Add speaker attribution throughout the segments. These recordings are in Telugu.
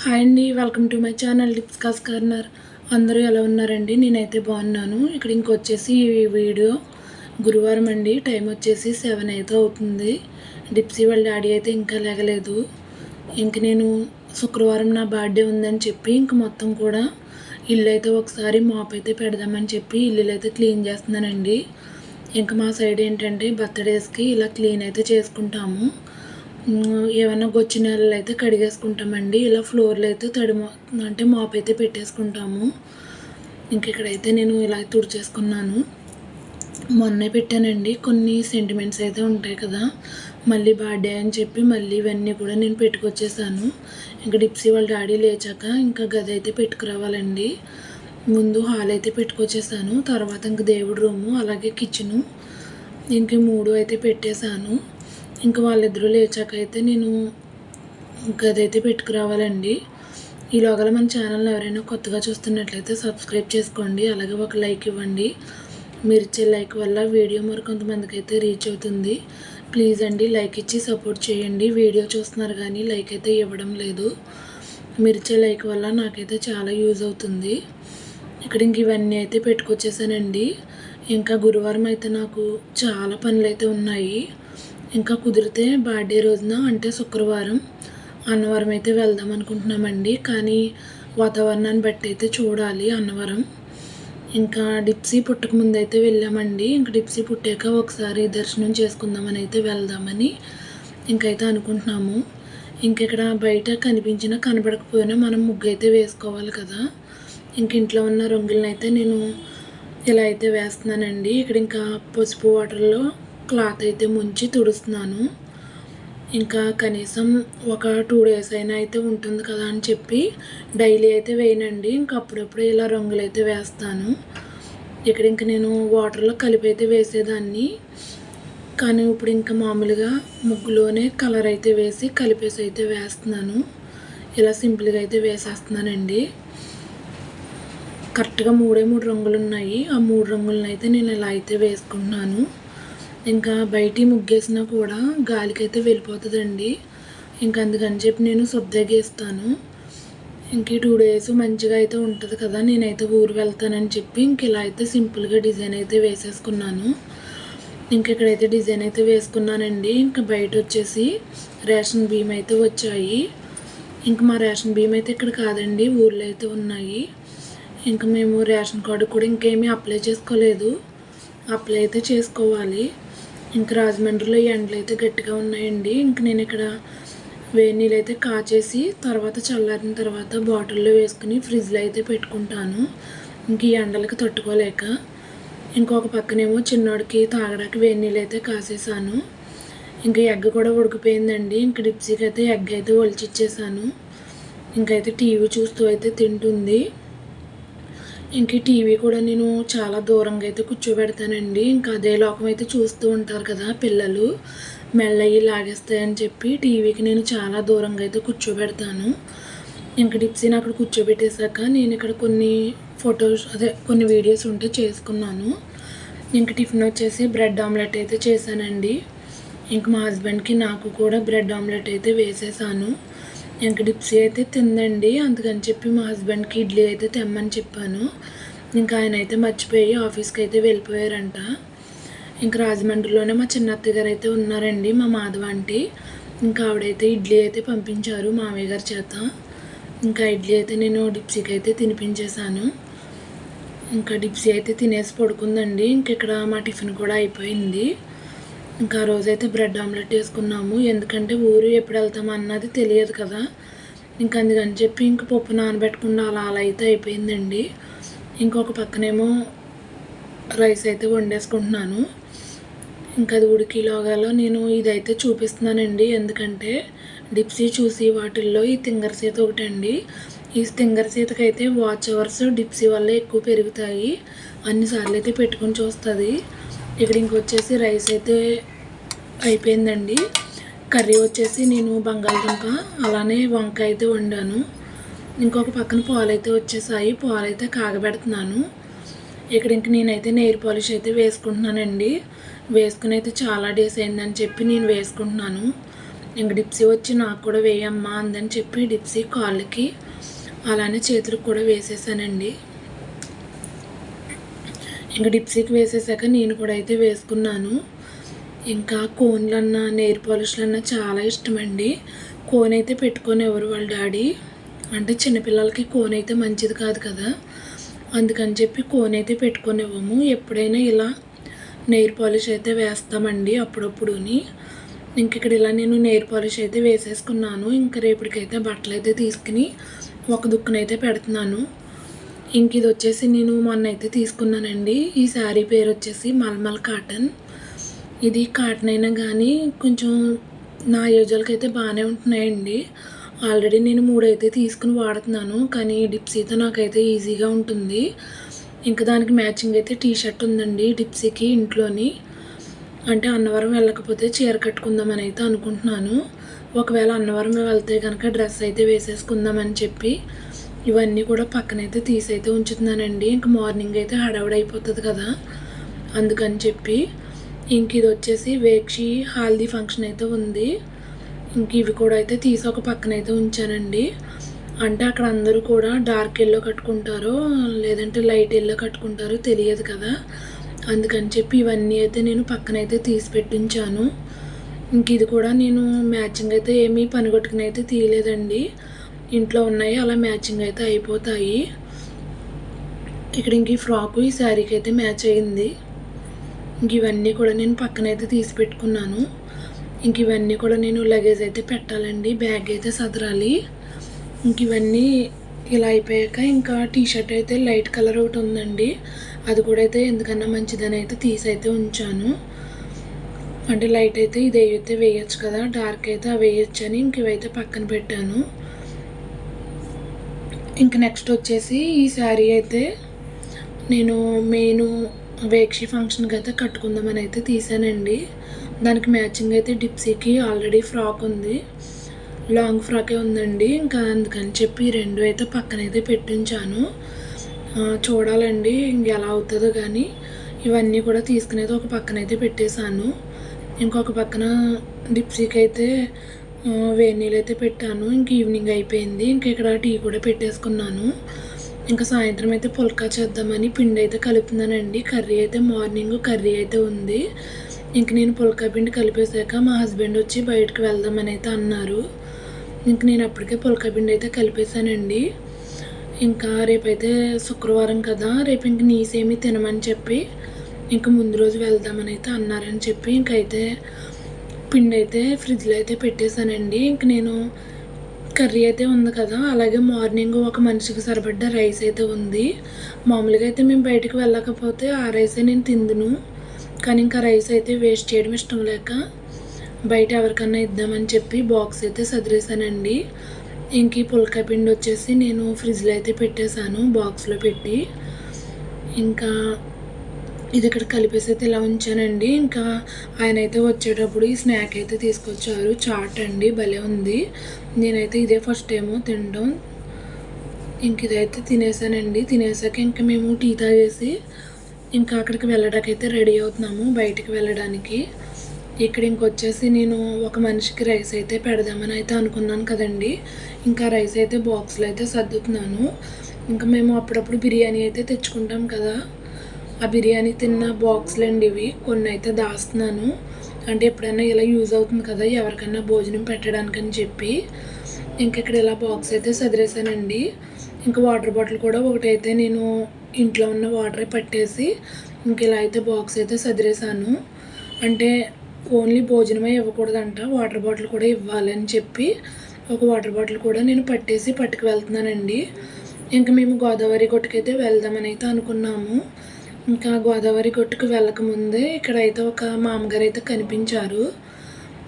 Speaker 1: హాయ్ అండి వెల్కమ్ టు మై ఛానల్ డిప్స్కాస్ కార్నర్ అందరూ ఎలా ఉన్నారండి? నేనైతే బాగున్నాను. ఇక్కడ ఇంకొచ్చేసి ఈ వీడియో గురువారం అండి. టైం వచ్చేసి సెవెన్ అయితే అవుతుంది. డిప్సీ వాళ్ళ డాడీ అయితే ఇంకా లేగలేదు. ఇంక నేను శుక్రవారం నా బర్త్డే ఉందని చెప్పి ఇంక మొత్తం కూడా ఇల్లు అయితే ఒకసారి మాప్ అయితే పెడదామని చెప్పి ఇల్లు అయితే క్లీన్ చేస్తున్నానండి. ఇంకా మా సైడ్ ఏంటంటే బర్త్డేస్కి ఇలా క్లీన్ అయితే చేసుకుంటాము. ఏమైనా గొచ్చి నెలలు అయితే కడిగేసుకుంటామండి. ఇలా ఫ్లోర్లు అయితే తడి అంటే మాప్ అయితే పెట్టేసుకుంటాము. ఇంకెక్కడైతే నేను ఇలా తుడిచేసుకున్నాను. మొన్నే పెట్టానండి. కొన్ని సెంటిమెంట్స్ అయితే ఉంటాయి కదా. మళ్ళీ బర్త్డే అని చెప్పి మళ్ళీ ఇవన్నీ కూడా నేను పెట్టుకొచ్చేసాను. ఇంకా డిప్సీ వాళ్ళ డాడీ లేచాక ఇంకా గది అయితే పెట్టుకురావాలండి. ముందు హాల్ అయితే పెట్టుకొచ్చేసాను. తర్వాత ఇంక దేవుడి రూము అలాగే కిచెను. ఇంక మూడు అయితే పెట్టేశాను ఇంకా వాళ్ళిద్దరూ లేచాక అయితే నేను గది అయితే పెట్టుకురావాలండి ఈలోగా మన ఛానల్ని ఎవరైనా కొత్తగా చూస్తున్నట్లయితే సబ్స్క్రైబ్ చేసుకోండి. అలాగే ఒక లైక్ ఇవ్వండి. మీరు ఇచ్చే లైక్ వల్ల వీడియో మరి కొంతమందికి అయితే రీచ్ అవుతుంది. ప్లీజ్ అండి లైక్ ఇచ్చి సపోర్ట్ చేయండి. వీడియో చూస్తున్నారు కానీ లైక్ అయితే ఇవ్వడం లేదు. మీరు ఇచ్చే లైక్ వల్ల నాకైతే చాలా యూజ్ అవుతుంది. ఇక్కడ ఇంక ఇవన్నీ అయితే పెట్టుకొచ్చేసానండి. ఇంకా గురువారం అయితే నాకు చాలా పనులు అయితే ఉన్నాయి. ఇంకా కుదిరితే బర్త్డే రోజున అంటే శుక్రవారం అన్నవరం అయితే వెళ్దాం అనుకుంటున్నామండి. కానీ వాతావరణాన్ని బట్టి అయితే చూడాలి అన్నవరం. ఇంకా డిప్సీ పుట్టక ముందు అయితే వెళ్ళామండి. ఇంకా డిప్సీ పుట్టాక ఒకసారి దర్శనం చేసుకుందామని అయితే వెళ్దామని ఇంకైతే అనుకుంటున్నాము. ఇంక ఇక్కడ బయట కనిపించినా కనబడకపోయినా మనం ముగ్గు అయితే వేసుకోవాలి కదా. ఇంక ఇంట్లో ఉన్న రంగులను అయితే నేను ఇలా అయితే వేస్తున్నానండి. ఇక్కడ ఇంకా పసుపు వాటర్లో క్లాత్ అయితే ముంచి తుడుస్తున్నాను. ఇంకా కనీసం ఒక టూ డేస్ అయినా అయితే ఉంటుంది కదా అని చెప్పి డైలీ అయితే వేయనండి. ఇంకా అప్పుడప్పుడు ఇలా రంగులు అయితే వేస్తాను. ఇక్కడ ఇంక నేను వాటర్లో కలిపి అయితే వేసేదాన్ని. కానీ ఇప్పుడు ఇంకా మామూలుగా ముగ్గులోనే కలర్ అయితే వేసి కలిపేసి అయితే వేస్తున్నాను. ఇలా సింపుల్గా అయితే వేసేస్తున్నానండి. కరెక్ట్గా మూడే మూడు రంగులు ఉన్నాయి ఆ మూడు రంగులను అయితే నేను ఇలా అయితే వేసుకుంటున్నాను. ఇంకా బయట ముగ్గేసినా కూడా గాలికైతే వెళ్ళిపోతుందండి. ఇంకా అందుకని చెప్పి నేను శుద్ధగా ఇంక ఈ టూ డేస్ మంచిగా అయితే ఉంటుంది కదా నేనైతే ఊరు వెళ్తానని చెప్పి ఇంక ఇలా అయితే సింపుల్గా డిజైన్ అయితే వేసేసుకున్నాను. ఇంక ఇక్కడైతే డిజైన్ అయితే వేసుకున్నానండి. ఇంకా బయట వచ్చేసి రేషన్ బియ్యం అయితే వచ్చాయి. ఇంక మా రేషన్ బియ్యం అయితే ఇక్కడ కాదండి ఊర్లో అయితే ఉన్నాయి. ఇంకా మేము రేషన్ కార్డు కూడా ఇంకేమీ అప్లై చేసుకోలేదు. అప్లై అయితే చేసుకోవాలి. ఇంకా రాజమండ్రిలో ఈ ఎండలు అయితే గట్టిగా ఉన్నాయండి. ఇంక నేను ఇక్కడ వేడి నీళ్ళు అయితే కాచేసి తర్వాత చల్లారిన తర్వాత బాటిల్లో వేసుకుని ఫ్రిడ్జ్లో అయితే పెట్టుకుంటాను. ఇంక ఈ ఎండలకి తట్టుకోలేక ఇంకొక పక్కనేమో చిన్నోడికి తాగడానికి వేడి నీళ్ళు అయితే కాసేసాను. ఇంకా ఎగ్ కూడా ఉడికిపోయిందండి. ఇంక డిప్సీకి అయితే ఎగ్ అయితే ఒలిచిచ్చేసాను. ఇంకైతే టీవీ చూస్తూ అయితే తింటుంది. ఇంక టీవీ కూడా నేను చాలా దూరంగా అయితే కూర్చోబెడతానండి. ఇంకా అదే లోకం అయితే చూస్తూ ఉంటారు కదా పిల్లలు. మెల్లయి లాగేస్తాయని చెప్పి టీవీకి నేను చాలా దూరంగా అయితే కూర్చోబెడతాను. ఇంక డిప్సీని అక్కడ కూర్చోబెట్టేశాక నేను ఇక్కడ కొన్ని ఫొటోస్ అదే కొన్ని వీడియోస్ ఉంటే చేసుకున్నాను. ఇంక టిఫిన్ వచ్చేసి బ్రెడ్ ఆమ్లెట్ అయితే చేశానండి. ఇంక మా హస్బెండ్కి నాకు కూడా బ్రెడ్ ఆమ్లెట్ అయితే వేసేసాను. ఇంక డిప్సీ అయితే తిందండి. అందుకని చెప్పి మా హస్బెండ్కి ఇడ్లీ అయితే తెమ్మని చెప్పాను. ఇంకా ఆయన అయితే మర్చిపోయి ఆఫీస్కి అయితే వెళ్ళిపోయారంట. ఇంకా రాజమండ్రిలోనే మా చిన్న గారు అయితే ఉన్నారండి మా మాధవ ఆంటీ. ఇంకా ఆవిడైతే ఇడ్లీ అయితే పంపించారు మామయ్య గారి చేత. ఇంకా ఇడ్లీ అయితే నేను డిప్సీకి అయితే తినిపించేశాను. ఇంకా డిప్సీ అయితే తినేసి పడుకుందండి. ఇంక ఇక్కడ మా టిఫిన్ కూడా అయిపోయింది. ఇంకా ఆ రోజైతే బ్రెడ్ ఆమ్లెట్ వేసుకున్నాము. ఎందుకంటే ఊరు ఎప్పుడు వెళ్తాం అన్నది తెలియదు కదా. ఇంక అందుకని చెప్పి ఇంక పప్పు నానబెట్టకుండా అలా అలా అయితే అయిపోయిందండి. ఇంకొక పక్కనేమో రైస్ అయితే వండేసుకుంటున్నాను. ఇంకా అది ఉడికిలోగాలో నేను ఇదైతే చూపిస్తున్నానండి. ఎందుకంటే డిప్సీ చూసి వాటిల్లో ఈ తింగర్ సీత ఒకటండి. ఈ తింగర్ సీతకైతే వాచ్ అవర్స్ డిప్సీ వల్ల ఎక్కువ పెరుగుతాయి. అన్నిసార్లు అయితే పెట్టుకొని చూస్తుంది. ఇక్కడ ఇంకొచ్చేసి రైస్ అయితే అయిపోయిందండి. కర్రీ వచ్చేసి నేను బంగాళదుంప అలానే వంకాయ అయితే వండాను. ఇంకొక పక్కన పాలు అయితే వచ్చేసాయి. పాలైతే కాగబెడుతున్నాను. ఇక్కడ ఇంక నేనైతే నెయిర్ పాలిష్ అయితే వేసుకుంటున్నానండి. వేసుకుని అయితే చాలా డేస్ అయిందని చెప్పి నేను వేసుకుంటున్నాను. ఇంక డిప్సీ వచ్చి నాకు కూడా వేయమ్మా అందని చెప్పి డిప్సీ కాళ్ళకి అలానే చేతులకు కూడా వేసేసానండి. ఇంకా డిప్సీకి వేసేసాక నేను కూడా అయితే వేసుకున్నాను. ఇంకా కోన్లన్నా నెయిర్ పాలిష్లన్నా చాలా ఇష్టమండి. కోన్ అయితే పెట్టుకొని ఎవరు వాళ్ళ డాడీ అంటే చిన్నపిల్లలకి కోన్ అయితే మంచిది కాదు కదా. అందుకని చెప్పి కోన్ అయితే పెట్టుకునేవాము ఎప్పుడైనా ఇలా నెయిర్ పాలిష్ అయితే వేస్తామండి అప్పుడప్పుడుని. ఇంక ఇక్కడ ఇలా నేను నెయిర్ పాలిష్ అయితే వేసేసుకున్నాను. ఇంకా రేపటికైతే బట్టలు అయితే తీసుకుని ఒక దుక్కునైతే పెడుతున్నాను. ఇంక ఇది వచ్చేసి నేను మొన్న అయితే తీసుకున్నానండి. ఈ శారీ పేరు వచ్చేసి మల్మల్ కాటన్. ఇది కాటన్ అయినా కానీ కొంచెం నా యూజువల్కి అయితే బాగానే ఉంటున్నాయండి. ఆల్రెడీ నేను మూడైతే తీసుకుని వాడుతున్నాను. కానీ డిప్సీతో నాకైతే ఈజీగా ఉంటుంది. ఇంకా దానికి మ్యాచింగ్ అయితే టీ షర్ట్ ఉందండి డిప్సీకి ఇంట్లోని. అంటే అన్నవరం వెళ్ళకపోతే చీర కట్టుకుందామని అయితే అనుకుంటున్నాను. ఒకవేళ అన్నవరం వెళ్తే కనుక డ్రెస్ అయితే వేసేసుకుందామని చెప్పి. ఇవన్నీ కూడా పక్కనైతే తీసైతే ఉంచుతున్నానండి. ఇంక మార్నింగ్ అయితే హడావుడైపోతుంది కదా. అందుకని చెప్పి ఇంక ఇది వచ్చేసి వేక్షి హాల్దీ ఫంక్షన్ అయితే ఉంది. ఇంక ఇవి కూడా అయితే తీసి ఒక పక్కన అయితే ఉంచానండి. అంటే అక్కడ అందరూ కూడా డార్క్ ఎల్లో కట్టుకుంటారో లేదంటే లైట్ ఎల్లో కట్టుకుంటారో తెలియదు కదా. అందుకని చెప్పి ఇవన్నీ అయితే నేను పక్కనైతే తీసి పెట్టించాను. ఇంక ఇది కూడా నేను మ్యాచింగ్ అయితే ఏమీ పనిగొట్టుకుని అయితే తీయలేదండి. ఇంట్లో ఉన్నాయి అలా మ్యాచింగ్ అయితే అయిపోతాయి. ఇక్కడ ఇంక ఈ ఫ్రాకు ఈ శారీకి అయితే మ్యాచ్ అయింది. ఇంక ఇవన్నీ కూడా నేను పక్కనైతే తీసి పెట్టుకున్నాను. ఇంక ఇవన్నీ కూడా నేను లగేజ్ అయితే పెట్టాలండి బ్యాగ్ అయితే సదరాలి. ఇంక ఇవన్నీ ఇలా అయిపోయాక ఇంకా టీ షర్ట్ అయితే లైట్ కలర్ ఒకటి ఉందండి. అది కూడా అయితే ఎందుకన్నా మంచిదని అయితే తీసి అయితే ఉంచాను. అంటే లైట్ అయితే ఇది అయితే వేయచ్చు కదా డార్క్ అయితే అవి వేయచ్చు అని ఇంక ఇవైతే పక్కన పెట్టాను. ఇంక నెక్స్ట్ వచ్చేసి ఈ శారీ అయితే నేను మెయిన్ వేక్షి ఫంక్షన్కి అయితే కట్టుకుందామని అయితే తీసానండి. దానికి మ్యాచింగ్ అయితే డిప్సీకి ఆల్రెడీ ఫ్రాక్ ఉంది. లాంగ్ ఫ్రాకే ఉందండి. ఇంకా అందుకని చెప్పి రెండు అయితే పక్కనైతే పెట్టించాను. చూడాలండి ఎలా అవుతుందో కానీ ఇవన్నీ కూడా తీసుకునేది ఒక పక్కనైతే పెట్టేశాను. ఇంకొక పక్కన డిప్సీకి అయితే వేడి నీళ్ళు అయితే పెట్టాను. ఇంక ఈవినింగ్ అయిపోయింది. ఇంక ఇక్కడ టీ కూడా పెట్టేసుకున్నాను. ఇంకా సాయంత్రం అయితే పుల్కా చేద్దామని పిండి అయితే కలుపుతున్నానండి. కర్రీ అయితే మార్నింగ్ కర్రీ అయితే ఉంది. ఇంక నేను పుల్కా పిండి కలిపేశాక మా హస్బెండ్ వచ్చి బయటకు వెళ్దామని అయితే అన్నారు. ఇంక నేను అప్పటికే పుల్కా పిండి అయితే కలిపేశానండి. ఇంకా రేపైతే శుక్రవారం కదా. రేపు ఇంక నీసేమి తినమని చెప్పి ఇంక ముందు రోజు వెళ్దామని అయితే అన్నారని చెప్పి ఇంకైతే పిండి అయితే ఫ్రిడ్జ్లో అయితే పెట్టేశానండి. ఇంక నేను కర్రీ అయితే ఉంది కదా అలాగే మార్నింగ్ ఒక మనిషికి సరిపడ్డ రైస్ అయితే ఉంది. మామూలుగా అయితే మేము బయటకు వెళ్ళకపోతే ఆ రైసే నేను తిందును. కానీ ఇంకా రైస్ అయితే వేస్ట్ చేయడం ఇష్టం లేక బయట ఎవరికన్నా ఇద్దామని చెప్పి బాక్స్ అయితే సదిరేశానండి. ఇంక ఈ పుల్కా పిండి వచ్చేసి నేను ఫ్రిడ్జ్లో అయితే పెట్టేశాను బాక్స్లో పెట్టి. ఇంకా ఇది ఇక్కడ కలిపేసి అయితే ఇలా ఉంచానండి. ఇంకా ఆయన అయితే వచ్చేటప్పుడు ఈ స్నాక్ అయితే తీసుకొచ్చారు. చాట్ అండి భలే ఉంది. నేనైతే ఇదే ఫస్ట్ టైము తినడం. ఇంక ఇదైతే తినేసానండి. తినేసాక ఇంకా మేము టీ తాగేసి ఇంకా అక్కడికి వెళ్ళడానికి అయితే రెడీ అవుతున్నాము బయటికి వెళ్ళడానికి. ఇక్కడ ఇంకొచ్చేసి నేను ఒక మనిషికి రైస్ అయితే పెడదామని అయితే అనుకున్నాను కదండి. ఇంకా రైస్ అయితే బాక్స్లో అయితే సర్దుతున్నాను. ఇంకా మేము అప్పుడప్పుడు బిర్యానీ అయితే తెచ్చుకుంటాం కదా. ఆ బిర్యానీ తిన్న బాక్స్లు అండి ఇవి. కొన్ని అయితే దాస్తున్నాను. అంటే ఎప్పుడైనా ఇలా యూజ్ అవుతుంది కదా ఎవరికైనా భోజనం పెట్టడానికని చెప్పి. ఇంక ఇక్కడ ఇలా బాక్స్ అయితే సదిరేసానండి. ఇంకా వాటర్ బాటిల్ కూడా ఒకటైతే నేను ఇంట్లో ఉన్న వాటర్ పట్టేసి ఇంక ఇలా అయితే బాక్స్ అయితే సదిరేసాను. అంటే ఓన్లీ భోజనమే ఇవ్వకూడదంట వాటర్ బాటిల్ కూడా ఇవ్వాలని చెప్పి ఒక వాటర్ బాటిల్ కూడా నేను పట్టేసి పట్టుకు వెళ్తున్నానండి. ఇంకా మేము గోదావరి గుట్టకైతే వెళ్దామని అయితే అనుకున్నాము. ఇంకా గోదావరి కొట్టుకు వెళ్ళకముందే ఇక్కడ అయితే ఒక మామగారు అయితే కనిపించారు.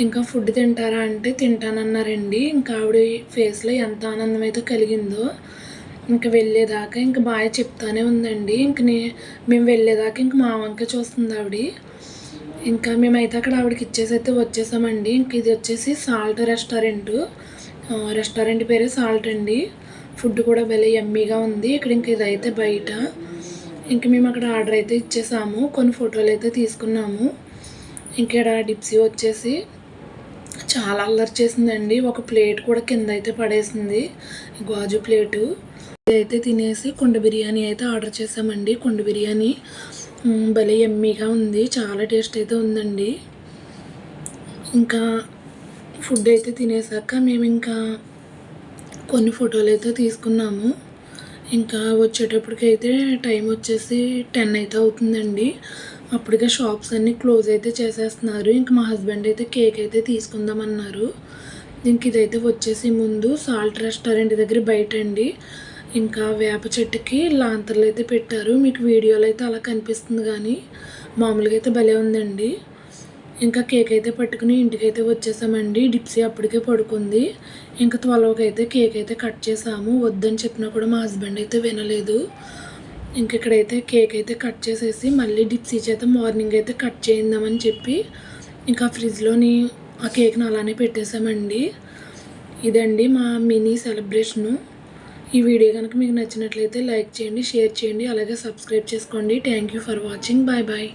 Speaker 1: ఇంకా ఫుడ్ తింటారా అంటే తింటానన్నారండి. ఇంకా ఆవిడ ఫేస్లో ఎంత ఆనందం అయితే కలిగిందో ఇంకా వెళ్ళేదాకా ఇంకా బాగా చెప్తానే ఉందండి. ఇంక నే మేము వెళ్ళేదాకా ఇంక మా వంక చూస్తుంది ఆవిడ. ఇంకా మేమైతే అక్కడ ఆవిడకి ఇచ్చేసి అయితే వచ్చేసామండి. ఇంక ఇది వచ్చేసి సాల్ట్ రెస్టారెంట్. రెస్టారెంట్ పేరే సాల్ట్ అండి. ఫుడ్ కూడా భలే ఎమ్మీగా ఉంది. ఇక్కడ ఇంక ఇదైతే బయట. ఇంక మేము అక్కడ ఆర్డర్ అయితే ఇచ్చేసాము. కొన్ని ఫోటోలు అయితే తీసుకున్నాము. ఇక్కడ డిప్సీ వచ్చేసి చాలా అల్లరి చేసిందండి. ఒక ప్లేట్ కూడా కింద అయితే పడేసింది. గాజు ప్లేటు. అయితే తినేసి కుండ బిర్యానీ అయితే ఆర్డర్ చేసామండి. కుండ బిర్యానీ భలే ఎమ్మీగా ఉంది. చాలా టేస్ట్ అయితే ఉందండి. ఇంకా ఫుడ్ అయితే తినేసాక మేము ఇంకా కొన్ని ఫోటోలు అయితే తీసుకున్నాము. ఇంకా వచ్చేటప్పటికైతే టైం వచ్చేసి టెన్ అయితే అవుతుందండి. అప్పటికే షాప్స్ అన్నీ క్లోజ్ అయితే చేసేస్తున్నారు. ఇంకా మా హస్బెండ్ అయితే కేక్ అయితే తీసుకుందామన్నారు. ఇంక ఇదైతే వచ్చేసి ముందు సాల్ట్ రెస్టారెంట్ దగ్గర బయట అండి ఇంకా వేప చెట్టుకి లాంతర్లు అయితే పెట్టారు. మీకు వీడియోలో అయితే అలా కనిపిస్తుంది కానీ మామూలుగా అయితే భలే ఉందండి. ఇంకా కేక్ అయితే పట్టుకుని ఇంటికైతే వచ్చేసామండి. డిప్సీ అప్పటికే పడుకుంది. ఇంకా త్వరలోకి అయితే కేక్ అయితే కట్ చేసాము. వద్దని చెప్పినా కూడా మా హస్బెండ్ అయితే వినలేదు. ఇంక ఇక్కడైతే కేక్ అయితే కట్ చేసేసి మళ్ళీ డిప్సీ చేత మార్నింగ్ అయితే కట్ చేయిందామని చెప్పి ఇంకా ఫ్రిడ్జ్లోని ఆ కేక్ని అలానే పెట్టేశామండి ఇదండి మా మినీ సెలబ్రేషను. ఈ వీడియో కనుక మీకు నచ్చినట్లయితే లైక్ చేయండి షేర్ చేయండి అలాగే సబ్స్క్రైబ్ చేసుకోండి. Thank you for watching. Bye bye.